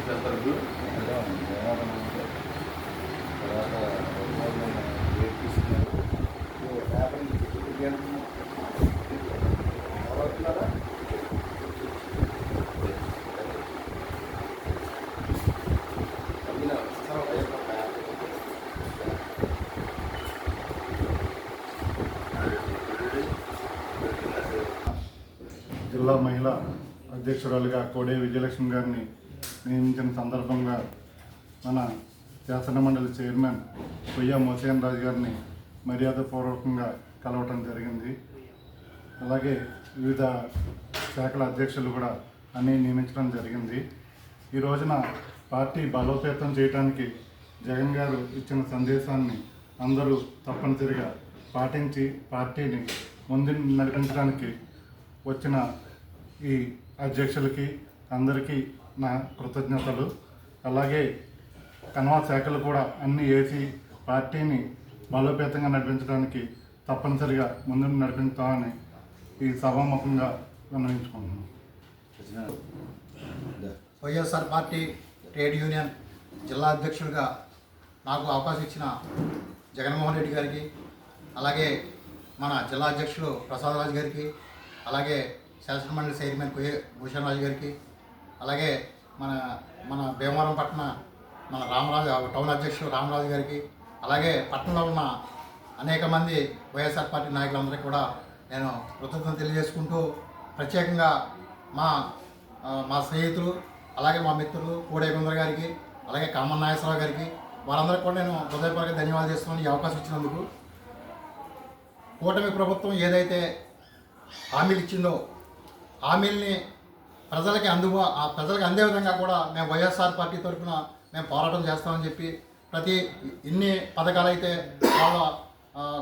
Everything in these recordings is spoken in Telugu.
కన్విన్స్ చేస్తారు జిల్లా మహిళా అధ్యక్షురాలుగా కోడే విజయలక్ష్మి గారిని నియమించిన సందర్భంగా మన శాసన మండలి చైర్మన్ కొయ్య మోసేన్ రాజు గారిని మర్యాదపూర్వకంగా కలవటం జరిగింది. అలాగే వివిధ శాఖల అధ్యక్షులు కూడా అన్నీ నియమించడం జరిగింది. ఈ రోజున పార్టీ బలోపేతం చేయడానికి జగన్ గారు ఇచ్చిన సందేశాన్ని అందరూ తప్పనిసరిగా పాటించి పార్టీని ముందు నడిపించడానికి వచ్చిన ఈ అధ్యక్షులకి అందరికీ నా కృతజ్ఞతలు. అలాగే కన్వా శాఖలు కూడా అన్ని వేసి పార్టీని బలోపేతంగా నడిపించడానికి తప్పనిసరిగా ముందు నడిపించామని ఈ సభాముఖంగా విన్నవించుకుంటున్నాను. వైఎస్ఆర్ పార్టీ ట్రేడ్ యూనియన్ జిల్లా అధ్యక్షుడిగా నాకు అవకాశం ఇచ్చిన జగన్మోహన్ రెడ్డి గారికి అలాగే మన జిల్లా అధ్యక్షులు ప్రసాద్ రాజు గారికి అలాగే శాసనమండలి చైర్మన్ కుయ్య భూషణ్ రాజు గారికి అలాగే మన మన భీమవరం పట్టణ మన రామరాజు టౌన్ అధ్యక్షుడు రామరాజు గారికి అలాగే పట్టణంలో ఉన్న అనేక మంది వైఎస్ఆర్ పార్టీ నాయకులందరికీ కూడా నేను కృతజ్ఞత తెలియజేసుకుంటూ ప్రత్యేకంగా మా మా స్నేహితులు అలాగే మా మిత్రులు కోడే గారికి అలాగే కామన్ నాగేశ్వరరావు గారికి వారందరికీ కూడా నేను హృదయపూర్వక ధన్యవాదాలు చేస్తున్నాను ఈ అవకాశం ఇచ్చినందుకు. కూటమి ప్రభుత్వం ఏదైతే హామీలు ఇచ్చిందో హామీల్ని ప్రజలకి అందుబా ఆ ప్రజలకు అందే విధంగా కూడా మేము వైఎస్ఆర్ పార్టీ తరఫున మేము పోరాటం చేస్తామని చెప్పి ప్రతి ఎన్ని పథకాలు అయితే వాళ్ళ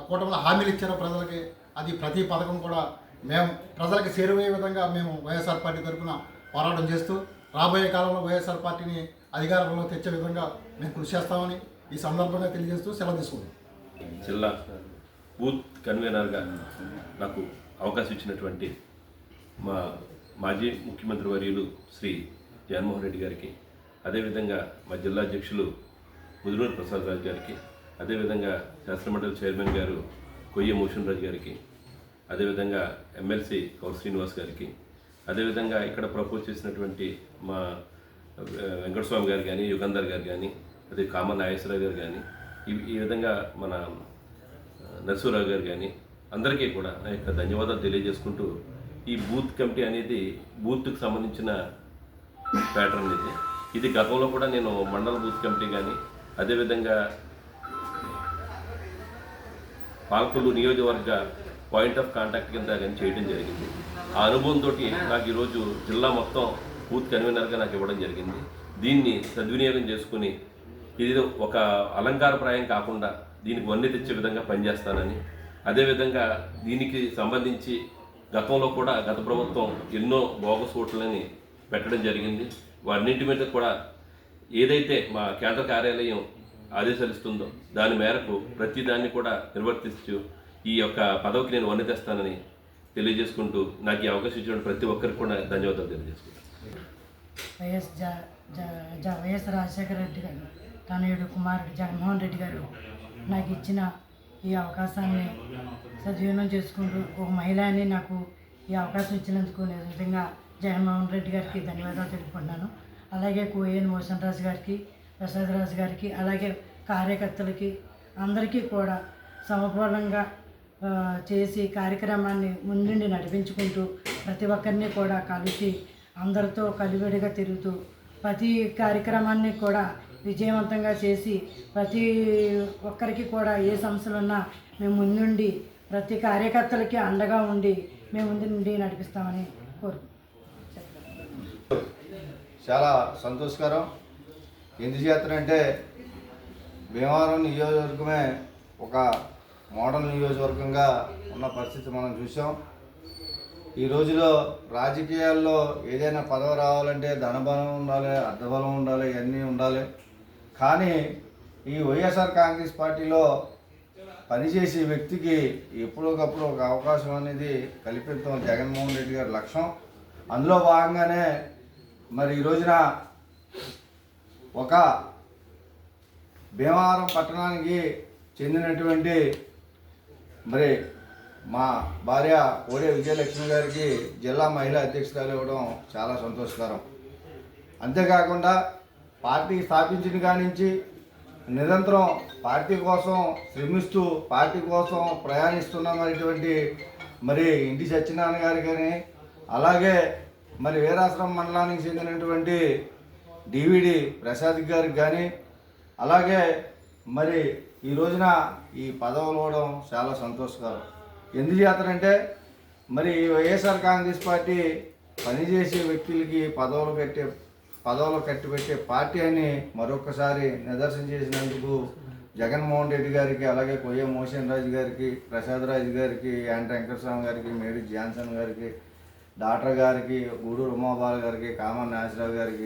కూటమిలో హామీలు ఇచ్చారో ప్రజలకి. అది ప్రతి పథకం కూడా మేము ప్రజలకు చేరువయ్యే విధంగా మేము వైఎస్ఆర్ పార్టీ తరఫున పోరాటం చేస్తూ రాబోయే కాలంలో వైఎస్ఆర్ పార్టీని అధికారంలో తెచ్చే విధంగా మేము కృషి చేస్తామని ఈ సందర్భంగా తెలియజేస్తూ సెలవు తీసుకుంటాం జిల్లా బూత్ కన్వీనర్గా నాకు అవకాశం ఇచ్చినటువంటి మా మాజీ ముఖ్యమంత్రి వర్యులు శ్రీ జగన్మోహన్ రెడ్డి గారికి అదేవిధంగా మా జిల్లా అధ్యక్షులు ముదునూరు ప్రసాద్ రాజు గారికి అదేవిధంగా శాసనమండలి చైర్మన్ గారు కొయ్య మోషన్ రాజు గారికి అదేవిధంగా ఎమ్మెల్సీ కౌర్ శ్రీనివాస్ గారికి అదేవిధంగా ఇక్కడ ప్రపోజ్ చేసినటువంటి మా వెంకటస్వామి గారు కానీ యుగంధర్ గారు కానీ అదే కామన్ నాగేశ్వరరావు గారు కానీ ఈ ఈ విధంగా మన నరసూరావు గారు కానీ అందరికీ కూడా నా యొక్క ధన్యవాదాలు తెలియజేసుకుంటూ ఈ బూత్ కమిటీ అనేది బూత్కి సంబంధించిన ప్యాటర్న్ ఇది. ఇది గతంలో కూడా నేను మండల బూత్ కమిటీ కానీ అదేవిధంగా పాలకొల్లు నియోజకవర్గ పాయింట్ ఆఫ్ కాంటాక్ట్ కింద కానీ చేయడం జరిగింది. ఆ అనుభవంతో నాకు ఈరోజు జిల్లా మొత్తం బూత్ కన్వీనర్గా నాకు ఇవ్వడం జరిగింది. దీన్ని సద్వినియోగం చేసుకుని ఇది ఒక అలంకారప్రాయం కాకుండా దీనికి వన్నీ తెచ్చే విధంగా పనిచేస్తానని అదేవిధంగా దీనికి సంబంధించి గతంలో కూడా గత ప్రభుత్వం ఎన్నో బోగస్ ఓట్లని పెట్టడం జరిగింది. వారిన్నింటి మీద కూడా ఏదైతే మా కేంద్ర కార్యాలయం ఆదేశాలు ఇస్తుందో దాని మేరకు ప్రతి దాన్ని కూడా నిర్వర్తిస్తూ ఈ యొక్క పదవికి నేను వన్నె తెస్తానని తెలియజేసుకుంటూ నాకు ఈ అవకాశం ఇచ్చిన ప్రతి ఒక్కరికి కూడా ధన్యవాదాలు తెలియజేసుకుంటాను వైఎస్ వైఎస్ రాజశేఖర రెడ్డి గారు తనయుడు కుమారుడు జగన్మోహన్ రెడ్డి గారు నాకు ఇచ్చిన ఈ అవకాశాన్ని సద్వినియోగం చేసుకుంటూ ఒక మహిళ అని నాకు ఈ అవకాశం ఇచ్చినందుకు నేను నిజంగా జగన్మోహన్ రెడ్డి గారికి ధన్యవాదాలు తెలుపుకుంటున్నాను. అలాగే కోయన్ మోషన్ రాజు గారికి ప్రసాద్ రాజు గారికి అలాగే కార్యకర్తలకి అందరికీ కూడా సమపూర్ణంగా చేసి కార్యక్రమాన్ని ముందుండి నడిపించుకుంటూ ప్రతి ఒక్కరిని కూడా కలిసి అందరితో కలివిడిగా తిరుగుతూ ప్రతి కార్యక్రమాన్ని కూడా విజయవంతంగా చేసి ప్రతి ఒక్కరికి కూడా ఏ సమస్యలు ఉన్నా మేము ముందుండి ప్రతి కార్యకర్తలకి అండగా ఉండి మేము ముందు నుండి నడిపిస్తామని కోరు చాలా సంతోషకరం. ఎందుచేతనంటే భీమవరం నియోజకవర్గమే ఒక మోడల్ నియోజకవర్గంగా ఉన్న పరిస్థితి మనం చూసాం ఈ రోజులో రాజకీయాల్లో ఏదైనా పదవి రావాలంటే ధనబలం ఉండాలి అర్థబలం ఉండాలి ఇవన్నీ ఉండాలి. కానీ ఈ వైఎస్ఆర్ కాంగ్రెస్ పార్టీలో పనిచేసే వ్యక్తికి ఎప్పుడోకప్పుడు ఒక అవకాశం అనేది కల్పించడం జగన్మోహన్ రెడ్డి గారి లక్ష్యం. అందులో భాగంగానే మరి ఈ రోజున ఒక భీమవరం పట్టణానికి చెందినటువంటి మరి మా భార్య కోడే విజయలక్ష్మి గారికి జిల్లా మహిళా అధ్యక్షురాలు ఇవ్వడం చాలా సంతోషకరం. అంతేకాకుండా పార్టీ స్థాపించిన కానించి నిరంతరం పార్టీ కోసం శ్రమిస్తూ పార్టీ కోసం ప్రయాణిస్తున్నటువంటి మరి ఇంటి సత్యనారాయణ గారు కానీ అలాగే మరి వీరాశ్రమం మండలానికి చెందినటువంటి డివిడి ప్రసాద్ గారికి కానీ అలాగే మరి ఈ రోజున ఈ పదవులు ఇవ్వడం చాలా సంతోషకరం. ఎందుచేతనంటే మరి ఈ వైఎస్ఆర్ కాంగ్రెస్ పార్టీ పనిచేసే వ్యక్తులకి పదవులు పెట్టే పదవులు కట్టిపెట్టే పార్టీ అని మరొకసారి నిదర్శనం చేసినందుకు జగన్మోహన్ రెడ్డి గారికి అలాగే కొయ్య మోషన్ రాజు గారికి ప్రసాద్ రాజు గారికి యాంట వెంకటస్వామి గారికి మేడి జాన్సన్ గారికి డాక్టర్ గారికి గూడూరు ఉమాబాల గారికి కామన్ నాసిరావు గారికి